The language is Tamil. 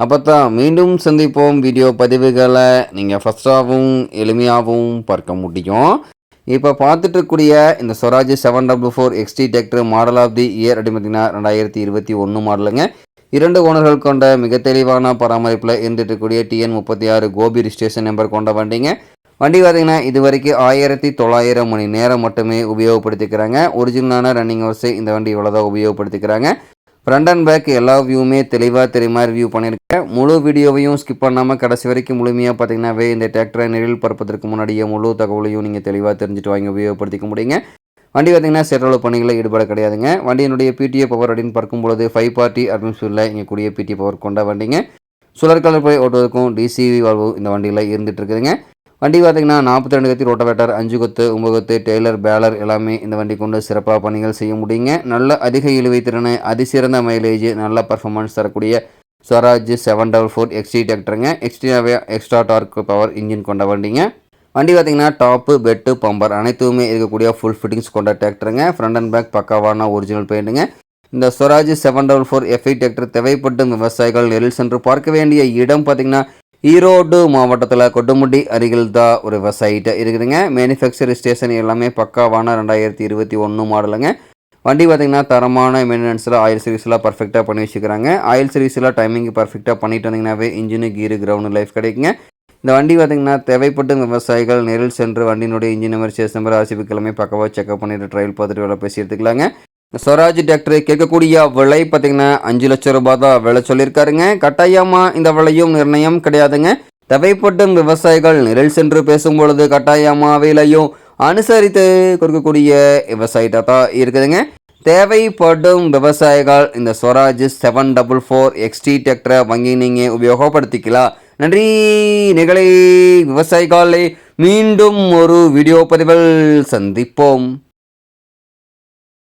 அப்போ தான் மீண்டும் சந்திப்போம் வீடியோ பதிவுகளை நீங்கள் ஃபஸ்ட்டாகவும் எளிமையாகவும் பார்க்க முடியும். இப்போ பார்த்துட்டு இருக்கக்கூடிய இந்த Swaraj seven double four XT tractor model of the year அப்படின்னு பார்த்தீங்கன்னா ரெண்டாயிரத்தி இருபத்தி ஒன்று மாடலுங்க. இரண்டு ஓனர்கள் கொண்ட மிக தெளிவான பராமரிப்பில் இருந்துட்டு இருக்கக்கூடிய டிஎன் முப்பத்தி ஆறு கோபி ரிஜிஸ்ட்ரேஷன் நம்பர் கொண்ட வண்டிங்க. வண்டி பார்த்தீங்கன்னா இது வரைக்கும் ஆயிரத்தி தொள்ளாயிரம் மணி நேரம் மட்டுமே உபயோகப்படுத்திக்கிறாங்க. ஒரிஜினலான ரன்னிங் ஹவர்ஸை இந்த வண்டி இவ்வளோதான் உபயோகப்படுத்திக்கிறாங்க. ஃப்ரண்ட் அண்ட் பேக் எல்லா வியூவுமே தெளிவாக தெரியுமா ரிவ்யூ பண்ணியிருக்கேன். முழு வீடியோவையும் ஸ்கிப் பண்ணாமல் கடைசி வரைக்கும் முழுமையாக பார்த்தீங்கன்னாவே இந்த டிராக்டரை நெழில் பரப்பதற்கு முன்னாடியே முழு தகவலையும் நீங்கள் தெளிவாக தெரிஞ்சுட்டு வாங்கி உபயோகப்படுத்திக்க முடியுங்க. வண்டி பார்த்தீங்கன்னா செட்டளவு பணிகளில் ஈடுபட கிடையாதுங்க. வண்டியினுடைய பிடிஏ பவர் அப்படின்னு பார்க்கும்பொழுது ஃபைவ் பார்ட்டி அட்மிஷனில் இங்கே கூடிய பிடிஏ பவர் கொண்ட வண்டிங்க. சுழற்கலர் போய் ஓட்டுவதற்கும் டிசிவி வாழ்வு இந்த வண்டியில் இருந்துகிட்டு இருக்குதுங்க. வண்டி பார்த்தீங்கன்னா நாற்பத்தி ரெண்டு கத்தி ரோட்டவேட்டர் அஞ்சு கொத்து ஒம்பது கொத்து டெய்லர் பேலர் எல்லாமே இந்த வண்டி கொண்டு சிறப்பாக பணிகள் செய்ய முடியுங்க. நல்ல அதிக இழுவை திறன் அதிசிறந்த மைலேஜ் நல்ல பர்ஃபார்மன்ஸ் தரக்கூடிய Swaraj seven double four XT டிராக்டருங்க எக்ஸ்ட்ராவே எக்ஸ்ட்ரா டார்க் பவர் இன்ஜின் கொண்ட வண்டிங்க. வண்டி பார்த்திங்கன்னா டாப்பு பெட்டு பம்பர் அனைத்துமே இருக்கக்கூடிய ஃபுல் ஃபிட்டிங்ஸ் கொண்ட டிராக்டருங்க ஃப்ரண்ட் அண்ட் பேக் பக்காவான ஒரிஜினல் பெயிண்ட்டுங்க இந்த Swaraj seven double four FI tractor தேவைப்படும் விவசாயிகள் நெல் சென்று பார்க்க வேண்டிய இடம் பார்த்தீங்கன்னா ஈரோடு மாவட்டத்தில் கொட்டுமுடி அருகில் தான் ஒரு விவசாயிட்ட இருக்குதுங்க. மேனுஃபேக்சர் ஸ்டேஷன் எல்லாமே பக்காவான ரெண்டாயிரத்தி இருபத்தி ஒன்று மாடலுங்க வண்டி பார்த்திங்கன்னா தரமான மெயின்டெனன்ஸில் ஆயில் சர்வீஸ்லாம் பர்ஃபெக்டாக பண்ணி வச்சுக்கிறாங்க. ஆயில் சர்வீஸ்லாம் டைமிங் பர்ஃபெக்டாக பண்ணிட்டு வந்தீங்கன்னாவே இன்ஜினு கீரு கிரவுண்டு லைஃப் கிடைக்குங்க. இந்த வண்டி பார்த்திங்கன்னா தேவைப்படும் விவசாயிகள் நேரில் சென்று வண்டியினுடைய engine number chassis number RCB கிழமை பக்கவாக செக்அப் பண்ணிட்டு ட்ரையல் பார்த்துட்டு வேலை பேசி எடுத்துக்கலாங்க. ஸ்வராஜ் டிராக்டர் கேட்கக்கூடிய விலை பார்த்தீங்கன்னா அஞ்சு லட்சம் ரூபாய் தான் விலை சொல்லியிருக்காருங்க. கட்டாயமாக இந்த விலையும் நிர்ணயம் கிடையாதுங்க. தேவைப்படும் விவசாயிகள் நிரல் சென்று பேசும்பொழுது கட்டாயமாக விலையும் அனுசரித்து கொடுக்கக்கூடிய விவசாயிட்ட தான் இருக்குதுங்க. தேவைப்படும் விவசாயிகள் இந்த Swaraj seven double four XT டிராக்டரை வாங்கி நீங்கள் உபயோகப்படுத்திக்கலாம். நன்றி. நிகழை விவசாயிகளை மீண்டும் ஒரு வீடியோ பதிவில் சந்திப்போம்.